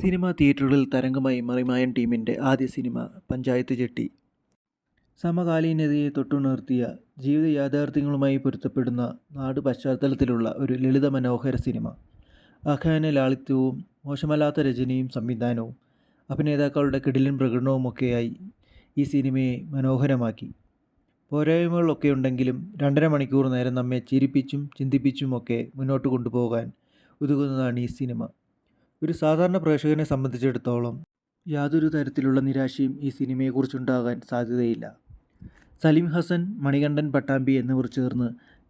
Cinema തിയേറ്ററുകളിൽ തരംഗമായി മറിമായൻ ടീമിന്റെ ആദ്യ സിനിമ പഞ്ചായത്ത് ചെട്ടി സമകാലീനതയെ തൊട്ടുണർത്തിയ ജീവിത യാഥാർത്ഥ്യങ്ങളുമായി പൊരുത്തപ്പെടുന്ന നാട് പശ്ചാത്തലത്തിലുള്ള ഒരു ലളിത മനോഹര സിനിമ. അഖാന ലാളിത്യവും മോശമല്ലാത്ത രചനയും സംവിധാനവും അഭിനേതാക്കളുടെ കിടിലൻ പ്രകടനവുമൊക്കെയായി ഈ സിനിമയെ മനോഹരമാക്കി. പോരായ്മകളൊക്കെ ഉണ്ടെങ്കിലും രണ്ടര മണിക്കൂർ നേരം നമ്മെ ചിരിപ്പിച്ചും ചിന്തിപ്പിച്ചുമൊക്കെ മുന്നോട്ട് കൊണ്ടുപോകാൻ ഉതകുന്നതാണ് ഈ സിനിമ. ഒരു സാധാരണ പ്രേക്ഷകനെ സംബന്ധിച്ചിടത്തോളം യാതൊരു തരത്തിലുള്ള നിരാശയും ഈ സിനിമയെക്കുറിച്ചുണ്ടാകാൻ സാധ്യതയില്ല. സലീം ഹസൻ മണികണ്ഠൻ പട്ടാമ്പി എന്നിവർ ചേർന്ന്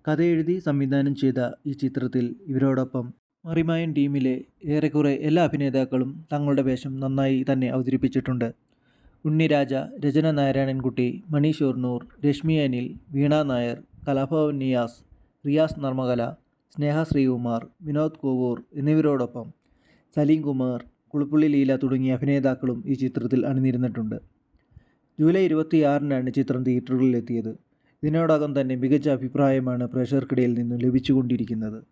കഥ എഴുതി സംവിധാനം ചെയ്ത ഈ ചിത്രത്തിൽ ഇവരോടൊപ്പം മറിമായൻ ടീമിലെ ഏറെക്കുറെ എല്ലാ അഭിനേതാക്കളും തങ്ങളുടെ വേഷം നന്നായി തന്നെ അവതരിപ്പിച്ചിട്ടുണ്ട്. ഉണ്ണിരാജ രചന നാരായണൻകുട്ടി മണി ഷൊർണൂർ രശ്മി അനിൽ വീണ നായർ കലാഭവൻ നിയാസ് റിയാസ് നർമ്മകല സ്നേഹ ശ്രീകുമാർ വിനോദ് കോവൂർ എന്നിവരോടൊപ്പം സലീം കുമാർ കുളുപ്പുള്ളി ലീല തുടങ്ങിയ അഭിനേതാക്കളും ഈ ചിത്രത്തിൽ അണിനിരുന്നിട്ടുണ്ട്. ജൂലൈ ഇരുപത്തിയാറിനാണ് ചിത്രം തിയേറ്ററുകളിലെത്തിയത്. ഇതിനോടകം തന്നെ മികച്ച അഭിപ്രായമാണ് പ്രേക്ഷകർക്കിടയിൽ നിന്നും ലഭിച്ചുകൊണ്ടിരിക്കുന്നത്.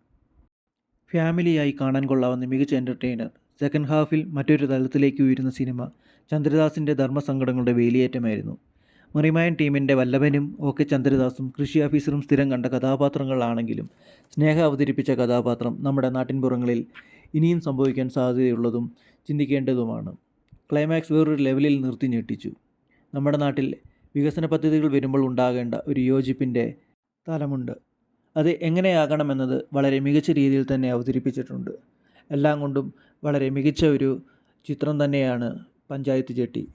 ഫാമിലിയായി കാണാൻ കൊള്ളാവുന്ന മികച്ച എന്റർടൈനർ സെക്കൻഡ് ഹാഫിൽ മറ്റൊരു തലത്തിലേക്ക് ഉയരുന്ന സിനിമ ചന്ദ്രദാസിന്റെ ധർമ്മസങ്കടങ്ങളുടെ വേലിയേറ്റമായിരുന്നു. മറിമായൻ ടീമിന്റെ വല്ലഭനും ഒ കെ ചന്ദ്രദാസും കൃഷി ഓഫീസറും സ്ഥിരം കണ്ട കഥാപാത്രങ്ങളാണെങ്കിലും സ്നേഹ അവതരിപ്പിച്ച കഥാപാത്രം നമ്മുടെ നാട്ടിൻപുറങ്ങളിൽ ഇനിയും സംഭവിക്കാൻ സാധ്യതയുള്ളതും ചിന്തിക്കേണ്ടതുമാണ്. ക്ലൈമാക്സ് വേറൊരു ലെവലിൽ നിർത്തി ഞെട്ടിച്ചു. നമ്മുടെ നാട്ടിൽ വികസന പദ്ധതികൾ വരുമ്പോൾ ഉണ്ടാകേണ്ട ഒരു യോജിപ്പിന്റെ തലമുണ്ട്. അത് എങ്ങനെയാകണമെന്നത് വളരെ മികച്ച രീതിയിൽ തന്നെ അവതരിപ്പിച്ചിട്ടുണ്ട്. എല്ലാം കൊണ്ടും വളരെ മികച്ച ഒരു ചിത്രം തന്നെയാണ് പഞ്ചായത്ത് ചെട്ടി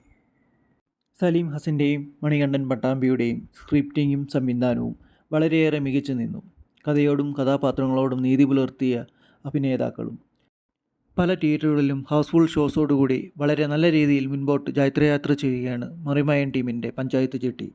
സലീം ഹസന്റെയും മണികണ്ഠൻ പട്ടാമ്പിയുടെയും സ്ക്രിപ്റ്റിങ്ങും സംവിധാനവും വളരെയേറെ മികച്ചു നിന്നു. കഥയോടും കഥാപാത്രങ്ങളോടും നീതി പുലർത്തിയ അഭിനേതാക്കളും പല തിയേറ്ററുകളിലും ഹൗസ്ഫുൾ ഷോസോടുകൂടി വളരെ നല്ല രീതിയിൽ മുൻപോട്ട് ജൈത്രയാത്ര ചെയ്യുകയാണ് മറിമായൻ ടീമിന്റെ പഞ്ചായത്ത് ചെട്ടി